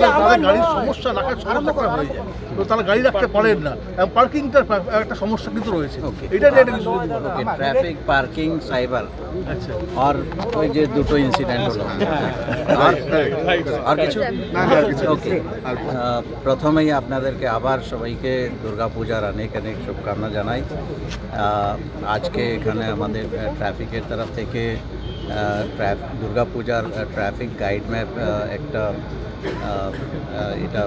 গাড়ির সমস্যা রাখার সমস্যা করা হয়ে যায়। তো তারা গাড়ি রাখতে পারেন না। এবং পার্কিংটার একটা সমস্যা কিন্তু রয়েছে। এটা নিয়ে একটা কিছু যদি বলেন। ওকে ট্রাফিক পার্কিং সাইবার আচ্ছা। আর ওই যে দুটো ইনসিডেন্ট হলো। আর আর কিছু? ওকে প্রথমেই আপনাদেরকে আবার সবাইকে দুর্গাপূজার অনেক অনেক শুভকামনা জানাই। আজকে এখানে আমাদের ট্রাফিকের তরফ থেকে দুর্গাপূজার ট্রাফিক গাইড ম্যাপ একটা আহ, আহ, এটা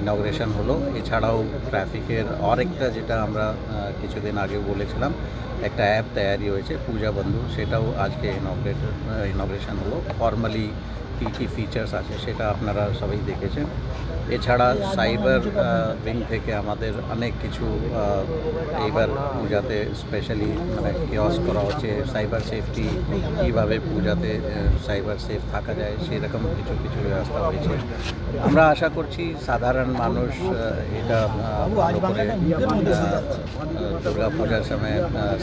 ইনগ্রেশন হলো। এছাড়াও ট্রাফিকের আরেকটা যেটা আমরা কিছুদিন আগে বলেছিলাম একটা অ্যাপ তৈরি হয়েছে পূজা বন্ধু সেটাও আজকে ইনগ্রেট ইনগ্রেশন হলো। ফর্মালি কী কী ফিচার্স আছে সেটা আপনারা সবাই দেখেছেন। এছাড়া সাইবার উইং থেকে আমাদের অনেক কিছু এইবার পূজাতে স্পেশালি মানে কিয়স করা হচ্ছে। সাইবার সেফটি কীভাবে পূজাতে সাইবার সেফ থাকা যায় সেরকম কিছু কিছু ব্যবস্থা হয়েছে। আমরা আশা করছি সাধারণ মানুষ এটা করে দুর্গা পূজার সময়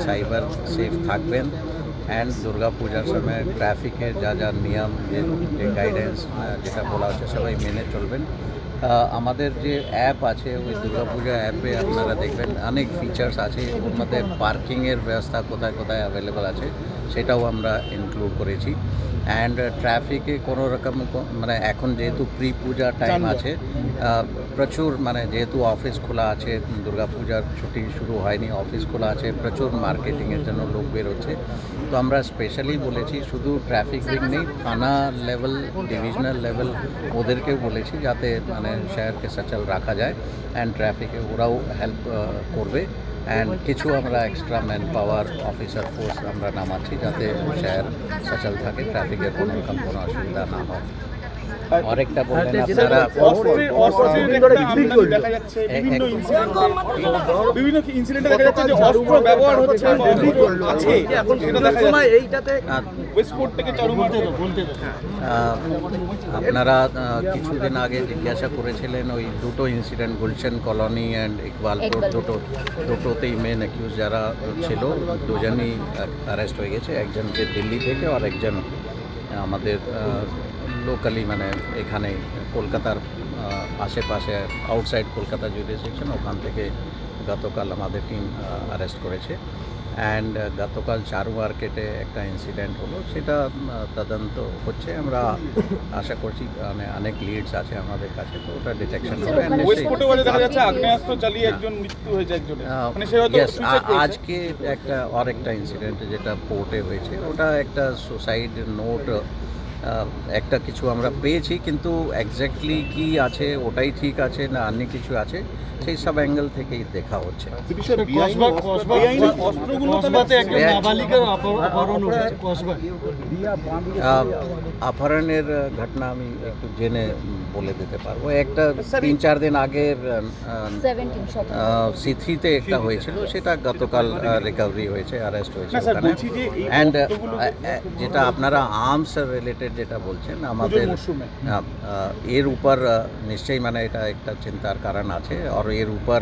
সাইবার সেফ থাকবেন। অ্যান্ড দুর্গা পূজার সময় ট্রাফিকের যা যা নিয়ম যে গাইডেন্স যেটা বলা হচ্ছে সবাই মেনে চলবেন। আমাদের যে অ্যাপ আছে ওই দুর্গাপূজা অ্যাপে আপনারা দেখবেন অনেক ফিচার্স আছে। ওর মধ্যে পার্কিংয়ের ব্যবস্থা কোথায় কোথায় অ্যাভেলেবল আছে সেটাও আমরা ইনক্লুড করেছি। অ্যান্ড ট্রাফিকে কোনো রকম মানে এখন যেহেতু প্রি পূজা টাইম আছে প্রচুর মানে যেহেতু অফিস খোলা আছে, দুর্গাপূজার ছুটি শুরু হয়নি অফিস খোলা আছে, প্রচুর মার্কেটিংয়ের জন্য লোক বেরোচ্ছে। তো আমরা স্পেশালি বলেছি, শুধু ট্রাফিক রিং নেই, থানা লেভেল ডিভিশনাল লেভেল ওদেরকেও বলেছি যাতে মানে শহরকে সচল রাখা যায় অ্যান্ড ট্রাফিকে ওরাও হেল্প করবে। অ্যান্ড কিছু আমরা extra manpower officer force আমরা নামাচ্ছি যাতে শহর সচল থাকে ট্রাফিকের কোনো রকম কোনো অসুবিধা না হয়। আমদানি দেখা যাচ্ছে বিভিন্ন বিভিন্ন ইনসিডেন্টে দেখা যাচ্ছে যে অস্ত্র ব্যবহার হচ্ছে আছে এখন সেটা দেখা যাচ্ছে। আহ, ওয়েস্টপোর্ট থেকে চারুমার আপনারা কিছুদিন আগে জিজ্ঞাসা করেছিলেন ওই দুটো incident Gulshan colony and Ekbalpur দুটো দুটোতেই মেন অ্যাকিউজ যারা ছিল দুজনই অ্যারেস্ট হয়ে গেছে একজনকে দিল্লি থেকে আর একজন আমাদের লোকালি মানে এখানে কলকাতার আশেপাশে আউটসাইড কলকাতা জুডিসিকশন ওখান থেকে গতকাল আমাদের টিম অ্যারেস্ট করেছে। অ্যান্ড গতকাল চারু মার্কেটে একটা ইনসিডেন্ট হলো সেটা তদন্ত হচ্ছে। আমরা আশা করছি মানে অনেক লিডস আছে আমাদের কাছে তো ওটা ডিটেকশন মানে। আজকে একটা আরেকটা ইনসিডেন্ট যেটা পোর্টে হয়েছে ওটা একটা সুসাইড নোট একটা কিছু আমরা পেয়েছি কিন্তু এক্স্যাক্টলি কি আছে ওটাই ঠিক আছে না অন্য কিছু আছে সেই সব অ্যাঙ্গেল থেকেই দেখা হচ্ছে। অপহরণের ঘটনা আমি একটু জেনে বলে দিতে পারব। একটা তিন চার দিন আগের সিথিতে একটা হয়েছিল সেটা গতকাল রিকভারি হয়েছে অ্যারেস্ট হয়েছে অ্যান্ড যেটা আপনারা আর্মস রিলেটেড যেটা বলছেন আমাদের এর উপর নিশ্চয়ই মানে এটা একটা চিন্তার কারণ আছে। আর এর উপর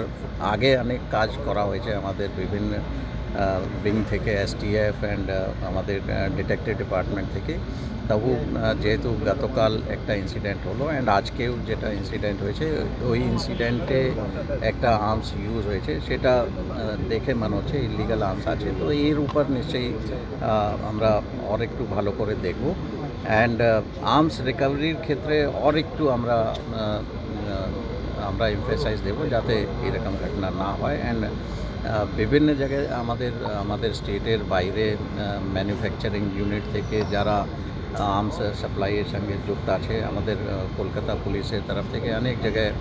আগে অনেক কাজ করা হয়েছে আমাদের বিভিন্ন উইং থেকে এসটিএফ অ্যান্ড আমাদের ডিটেকটিভ ডিপার্টমেন্ট থেকে। তবু যেহেতু গতকাল একটা ইনসিডেন্ট হলো অ্যান্ড আজকেও যেটা ইনসিডেন্ট হয়েছে ওই ইনসিডেন্টে একটা আর্মস ইউজ হয়েছে। সেটা দেখে মনে হচ্ছে ইলিগাল আর্মস আছে। তো এর উপর নিশ্চয়ই আমরা আর একটু ভালো করে দেখব। অ্যান্ড আর্মস রিকভারির ক্ষেত্রে আর একটু আমরা আমরা এমফেসাইজ দেবো যাতে এরকম ঘটনা না হয়। অ্যান্ড বিভিন্ন জায়গায় আমাদের আমাদের স্টেটের বাইরে ম্যানুফ্যাকচারিং ইউনিট থেকে যারা আর্মস সাপ্লাইয়ের সঙ্গে যুক্ত আছে, আমাদের কলকাতা পুলিশের তরফ থেকে অনেক জায়গায়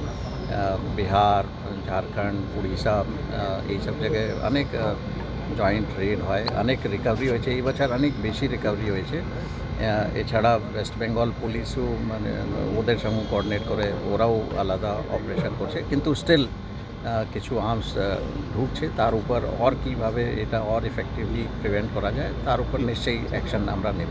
বিহার, ঝাড়খণ্ড, উড়িষ্যা এইসব জায়গায় অনেক জয়েন্ট রেড হয়, অনেক রিকভারি হয়েছে। এই বছর অনেক বেশি রিকভারি হয়েছে। এছাড়া ওয়েস্ট বেঙ্গল পুলিশও মানে ওদের সঙ্গে কোঅর্ডিনেট করে ওরাও আলাদা অপারেশন করছে। কিন্তু স্টিল কিছু আর্মস ঢুকছে। তার উপর আর কীভাবে এটা আর ইফেক্টিভলি প্রিভেন্ট করা যায়, তার উপর নিশ্চয়ই অ্যাকশন আমরা নেব।